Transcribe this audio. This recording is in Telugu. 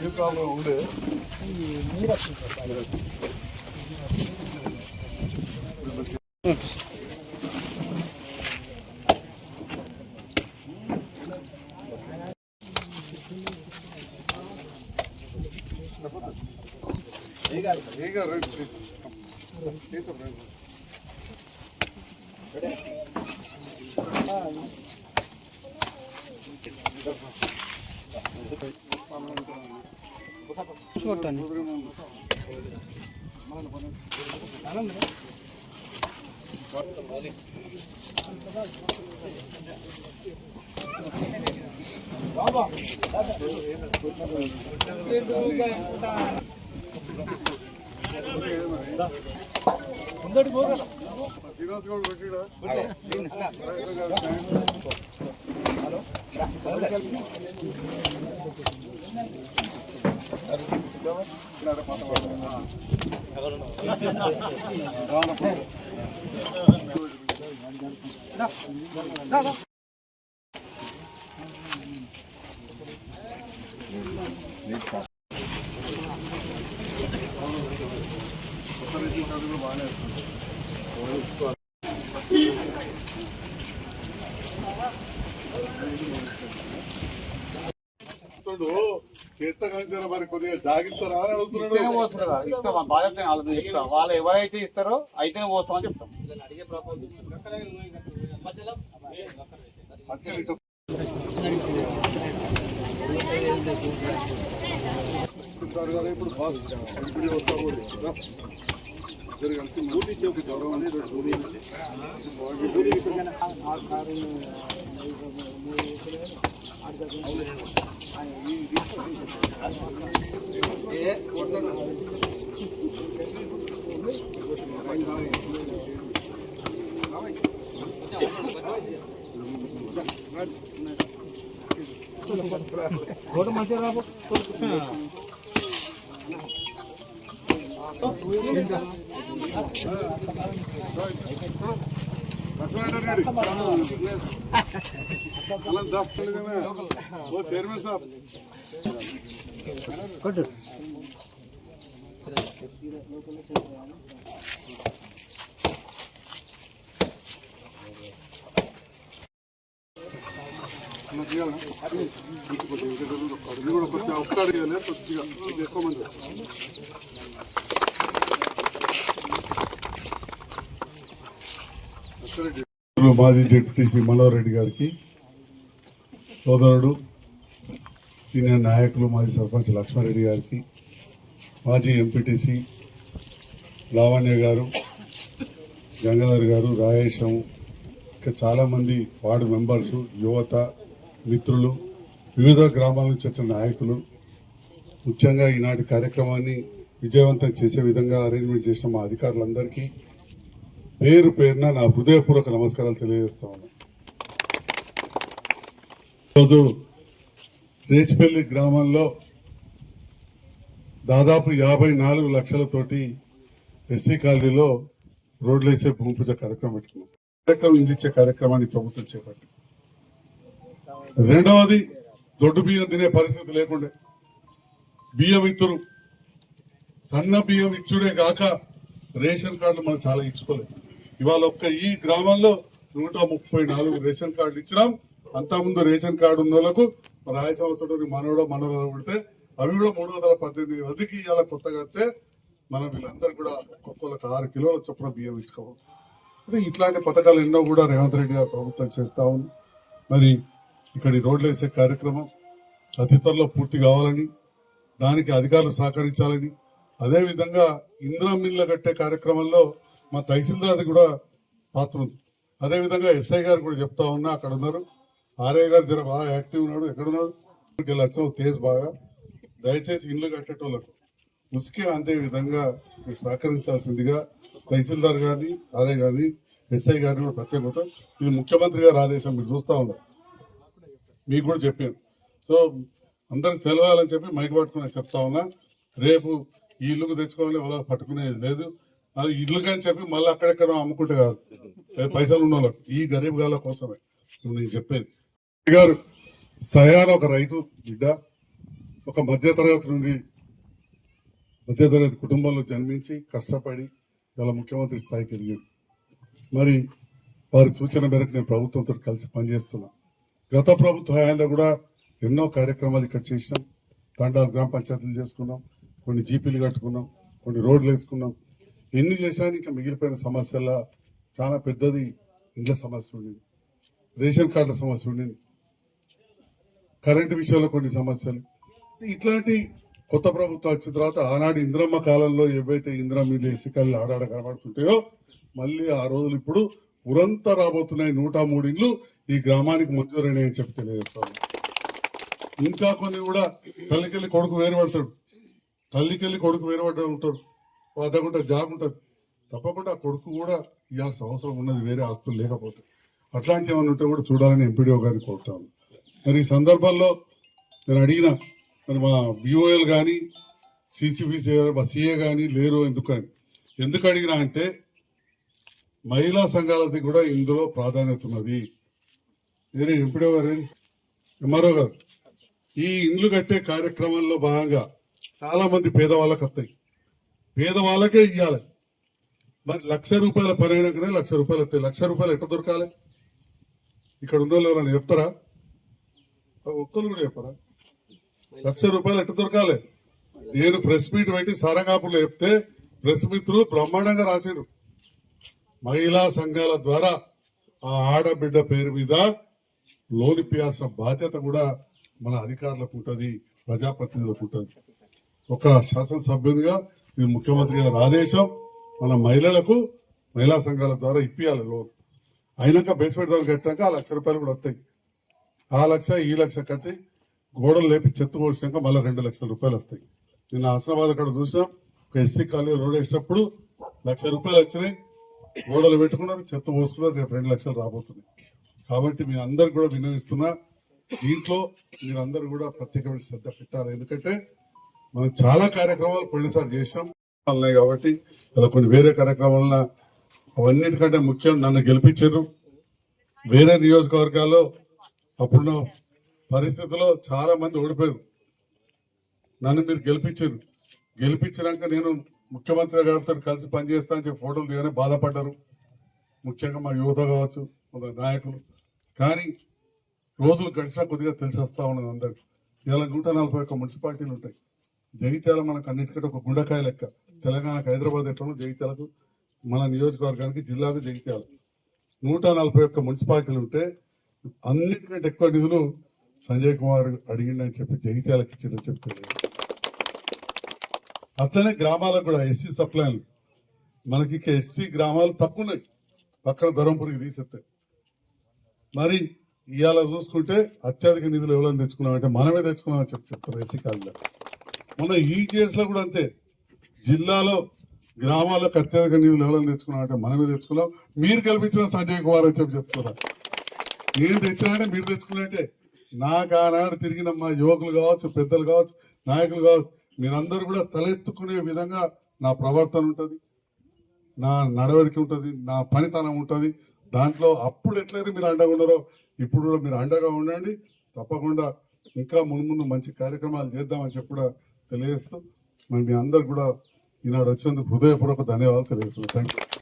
밀가루 오래 얘가 레드 피스 계속 레드 please please right Srinivas Goud కొట్టిడా? బాగానే వస్తుంది చెప్తాడు చేత కాల్చారా మరి కొద్దిగా జాగిస్తారా అని ఇస్తేనే అడుగుతున్నాడు పోస్తారు కదా. ఇస్తాం ఆ బాధ్యత నేను వాళ్ళకి చెప్తాం వాళ్ళు ఎవరైతే ఇస్తారో అయితేనే పోస్తామని చెప్తాం అట్లే ఇటు. ఉంటారు కదా ఇప్పుడు బాస్. ఇద్దరు కలిసి మూడు గౌరవం అనేది అలా దాస్తాడు కదా ఓ చైర్మన్ సాబ్ నాకు ఇవ్వాలా? ఇంకొకటి, ఇంకొకటి, ఇంకొకటి. ఇది కూడా కొద్దిగా ఒక్క అడిగాలి కొద్దిగా ఇది ఎక్కువ మంది మాజీ జెడ్పీటీసీ మనోహర్ రెడ్డి గారికి సోదరుడు సీనియర్ నాయకులు మాజీ సర్పంచ్ లక్ష్మారెడ్డి గారికి మాజీ ఎంపీటీసీ లావణ్య గారు గంగాధర్ గారు రాయేశం ఇంకా చాలామంది వార్డు మెంబర్స్ యువత మిత్రులు వివిధ గ్రామాల నుంచి వచ్చిన నాయకులు. ముఖ్యంగా ఈనాటి కార్యక్రమాన్ని విజయవంతం చేసే విధంగా అరేంజ్మెంట్ చేసిన మా అధికారులందరికీ పేరు పేరున నా హృదయపూర్వక నమస్కారాలు తెలియజేస్తా ఉన్నా. ఈరోజు రేచిపల్లి గ్రామంలో దాదాపు యాభై నాలుగు లక్షలతోటి ఎస్సీ కాలనీలో రోడ్లు వేసే భూమి పూజ కార్యక్రమం పెట్టుకున్నాం. కార్యక్రమం ఇందిచ్చే కార్యక్రమాన్ని ప్రభుత్వం చేపట్టింది. రెండవది దొడ్డు బియ్యం తినే పరిస్థితి లేకుండే. బియ్యం ఇత్తురు. సన్న బియ్యం ఇచ్చుడే కాక రేషన్ కార్డులు మనం చాలా ఇచ్చుకోలేదు. ఇవాళ ఒక్క ఈ గ్రామంలో నూట ముప్పై నాలుగు రేషన్ కార్డులు ఇచ్చినాం. అంతకుముందు రేషన్ కార్డు ఉన్న వాళ్ళకు రాయ సంవత్సరం మనవడో మనవడో పుడితే అవి కూడా మూడు వందల పద్దెనిమిది మందికి ఇవాళ కొత్తగా వస్తే మనం వీళ్ళందరూ కూడా ఒక్కొక్కరికి ఆరు కిలోల చొప్పున బియ్యం ఇచ్చుకోవచ్చు అంటే ఇట్లాంటి పథకాలు ఎన్నో కూడా రేవంత్ రెడ్డి గారు ప్రభుత్వం చేస్తా ఉంది. మరి ఇక్కడ రోడ్లు వేసే కార్యక్రమం అతి త్వరలో పూర్తి కావాలని దానికి అధికారులు సహకరించాలని అదేవిధంగా ఇంద్రం మిల్ల కట్టే కార్యక్రమంలో మా తహసీల్దార్ కూడా పాత్ర ఉంది. అదేవిధంగా ఎస్ఐ గారు కూడా చెప్తా ఉన్నా అక్కడ ఉన్నారు. ఆర్ఐ గారు జర బాగా యాక్టివ్ ఉన్నాడు ఎక్కడున్నాడు ఇక్కడికి వచ్చిన తేజ్ బాగా. దయచేసి ఇండ్లు కట్టేటోళ్ళకు ముసుకే అందే విధంగా మీరు సహకరించాల్సిందిగా తహసీల్దార్ గారిని ఆర్ఐ గారిని ఎస్ఐ గారిని కూడా ప్రత్యేకత ఇది ముఖ్యమంత్రి గారి ఆదేశం మీరు చూస్తూ ఉన్నారు. మీకు కూడా చెప్పాను. సో అందరికి తెలవాలని చెప్పి మైక్ పట్టుకుని చెప్తా ఉన్నా. రేపు ఈ ఇల్లుకు తెచ్చుకోవాలి ఎవరో పట్టుకునేది లేదు. అది ఇల్లు కానీ చెప్పి మళ్ళీ అక్కడెక్కడ అమ్ముకుంటే కాదు. పైసలు ఉన్న వాళ్ళు ఈ గరీబ్ గాల కోసమే. ఇప్పుడు నేను చెప్పేది. గారు సయాన ఒక రైతు బిడ్డ ఒక మధ్యతరగతి నుండి మధ్యతరగతి కుటుంబంలో జన్మించి కష్టపడి ఇలా ముఖ్యమంత్రి స్థాయికి ఎదిగింది మరి వారి సూచన మేరకు నేను ప్రభుత్వంతో కలిసి పనిచేస్తున్నా. గత ప్రభుత్వ హయాంలో కూడా ఎన్నో కార్యక్రమాలు ఇక్కడ చేసినాం. తండాలు గ్రామ పంచాయతీలు చేసుకున్నాం. కొన్ని జీపీలు కట్టుకున్నాం. కొన్ని రోడ్లు వేసుకున్నాం. ఎన్ని చేసినా ఇంకా మిగిలిపోయిన సమస్యల చాలా పెద్దది ఇండ్ల సమస్య ఉండింది. రేషన్ కార్డుల సమస్య ఉండింది. కరెంటు విషయంలో కొన్ని సమస్యలు. ఇట్లాంటి కొత్త ప్రభుత్వం వచ్చిన తర్వాత ఆనాడు ఇంద్రమ్మ కాలంలో ఏవైతే ఇంద్రమ్మ ఇల్లు ఇసుకల్లు ఆడాడ కనబడుతుంటాయో మళ్ళీ ఆ రోజులు ఇప్పుడు ఉరంతా రాబోతున్నాయి నూట మూడు ఈ గ్రామానికి మంజూరైనాయి అని చెప్పి తెలియజేస్తాను. ఇంకా కొన్ని కూడా తల్లికెళ్ళి కొడుకు వేరుపడతాడు. తల్లికెళ్ళి కొడుకు వేరుపడ్డా ఉంటారు జాబ్ ఉంటుంది తప్పకుండా కొడుకు కూడా ఇవ్వాల్సిన అవసరం ఉన్నది వేరే ఆస్తులు లేకపోతే. అట్లాంటి ఏమైనా ఉంటే కూడా చూడాలని ఎంపీడీఓ గారిని కోరుతాను మరి ఈ సందర్భంలో నేను అడిగిన మరి మా బిఓఎల్ కానీ సిసిబిసి మా సిఏ కానీ లేరు ఎందుకని. ఎందుకు అడిగినా అంటే మహిళా సంఘాలది కూడా ఇందులో ప్రాధాన్యత ఉన్నది. వేరే ఎంపీడీఓ గారు ఎంఆర్ఓ గారు. ఈ ఇండ్లు కట్టే కార్యక్రమంలో భాగంగా చాలా మంది పేదవాళ్ళకి వస్తాయి పేదవాళ్ళకే ఇవ్వాలి మరి లక్ష రూపాయల పని అయినాకనే లక్ష రూపాయలు వస్తాయి. లక్ష రూపాయలు ఎట్ట దొరకాలి? ఇక్కడ ఉన్న వాళ్ళు ఎవరైనా చెప్తారా? ఒక్కరు కూడా చెప్పరా? లక్ష రూపాయలు ఎట్ట దొరకాలి? నేను ప్రెస్ మీట్ పెట్టి సారంగాపులో చెప్తే ప్రెస్ మిత్రులు బ్రహ్మాండంగా రాశారు మహిళా సంఘాల ద్వారా ఆ ఆడబిడ్డ పేరు మీద లోన్ ఇప్పించాల్సిన బాధ్యత కూడా మన అధికారులకు ఉంటుంది ప్రజాప్రతినిధులకు ఉంటుంది. ఒక శాసనసభ్యునిగా ఇది ముఖ్యమంత్రి గారి ఆదేశం మన మహిళలకు మహిళా సంఘాల ద్వారా ఇప్పియాలి లోన్. అయినాక బేస్మెంట్ ద్వారా కట్టాక ఆ లక్ష రూపాయలు కూడా వస్తాయి. ఆ లక్ష ఈ లక్ష కట్టి గోడలు లేపి చెత్త పోసినాక మళ్ళీ రెండు లక్షల రూపాయలు వస్తాయి. నిన్న హసనాబాద్ అక్కడ చూసాం ఒక ఎస్సీ కాలేజ్ రోడ్ వేసినప్పుడు లక్ష రూపాయలు వచ్చినాయి. గోడలు పెట్టుకున్నారు చెత్త పోసుకున్నారు రేపు రెండు లక్షలు రాబోతున్నాయి. కాబట్టి మీ అందరు కూడా వినియోగిస్తున్నా దీంట్లో మీరందరూ కూడా ప్రత్యేకమైన శ్రద్ధ పెట్టాలి. ఎందుకంటే మనం చాలా కార్యక్రమాలు పోయినసారి చేసాం ఉన్నాయి కాబట్టి ఇలా కొన్ని వేరే కార్యక్రమాల అవన్నిటికంటే ముఖ్యం నన్ను గెలిపించారు. వేరే నియోజకవర్గాల్లో అప్పుడున్న పరిస్థితుల్లో చాలా మంది ఓడిపోయారు. నన్ను మీరు గెలిపించారు. గెలిపించినాక నేను ముఖ్యమంత్రి గారితో కలిసి పనిచేస్తా అని చెప్పి ఫోటోలు దిగానే బాధపడ్డారు. ముఖ్యంగా మా యువత కావచ్చు కొందరు నాయకులు. కానీ రోజులు గడిచినా కొద్దిగా తెలిసి వస్తా ఉన్నది అందరికి. ఇలా నూట నలభై ఒక్క మున్సిపాలిటీలు ఉంటాయి. జగిత్యాల మనకు అన్నిటికంటే ఒక గుండెకాయ లెక్క. తెలంగాణకు హైదరాబాద్ ఎట్లనో జగిత్యాలకు మన నియోజకవర్గానికి జిల్లాకు జగిత్యాల. నూట నలభై ఒక్క మున్సిపాలిటీలు ఉంటే అన్నిటికంటే ఎక్కువ నిధులు సంజయ్ కుమార్ అడిగిండని చెప్పి జగిత్యాలకు ఇచ్చిందని చెప్పి అట్లనే గ్రామాలకు కూడా ఎస్సీ సప్లైలు. మనకి ఇక ఎస్సీ గ్రామాలు తక్కువ ఉన్నాయి పక్కన ధర్మపురికి తీసేస్తాయి మరి ఇవాళ చూసుకుంటే అత్యధిక నిధులు ఎవరైనా తెచ్చుకున్నామంటే మనమే తెచ్చుకున్నామని చెప్పి చెప్తారు ఎస్సీ కాలేజీలో మొన్న ఈజీఎస్లో కూడా అంతే. జిల్లాలో గ్రామాలకు అత్యధిక నిధులు ఎవరైనా తెచ్చుకున్నామంటే మనమే తెచ్చుకున్నాం. మీరు కల్పించిన సంజయ్ కుమార్ అని చెప్పి చెప్తున్నారు. నేను తెచ్చినంటే మీరు తెచ్చుకున్నట్టే నాకు ఆనాడు తిరిగిన మా యువకులు కావచ్చు పెద్దలు కావచ్చు నాయకులు కావచ్చు మీరందరూ కూడా తలెత్తుకునే విధంగా నా ప్రవర్తన ఉంటుంది నా నడవడిక ఉంటుంది నా పనితనం ఉంటుంది. దాంట్లో అప్పుడు ఎట్లయితే మీరు అండగా ఉన్నారో ఇప్పుడు కూడా మీరు అండగా ఉండండి. తప్పకుండా ఇంకా ముందు ముందు మంచి కార్యక్రమాలు చేద్దామని చెప్పి కూడా తెలియజేస్తూ మరి మీ అందరు కూడా ఈనాడు వచ్చేందుకు హృదయపూర్వక ధన్యవాదాలు తెలియజేస్తున్నాను. Thank you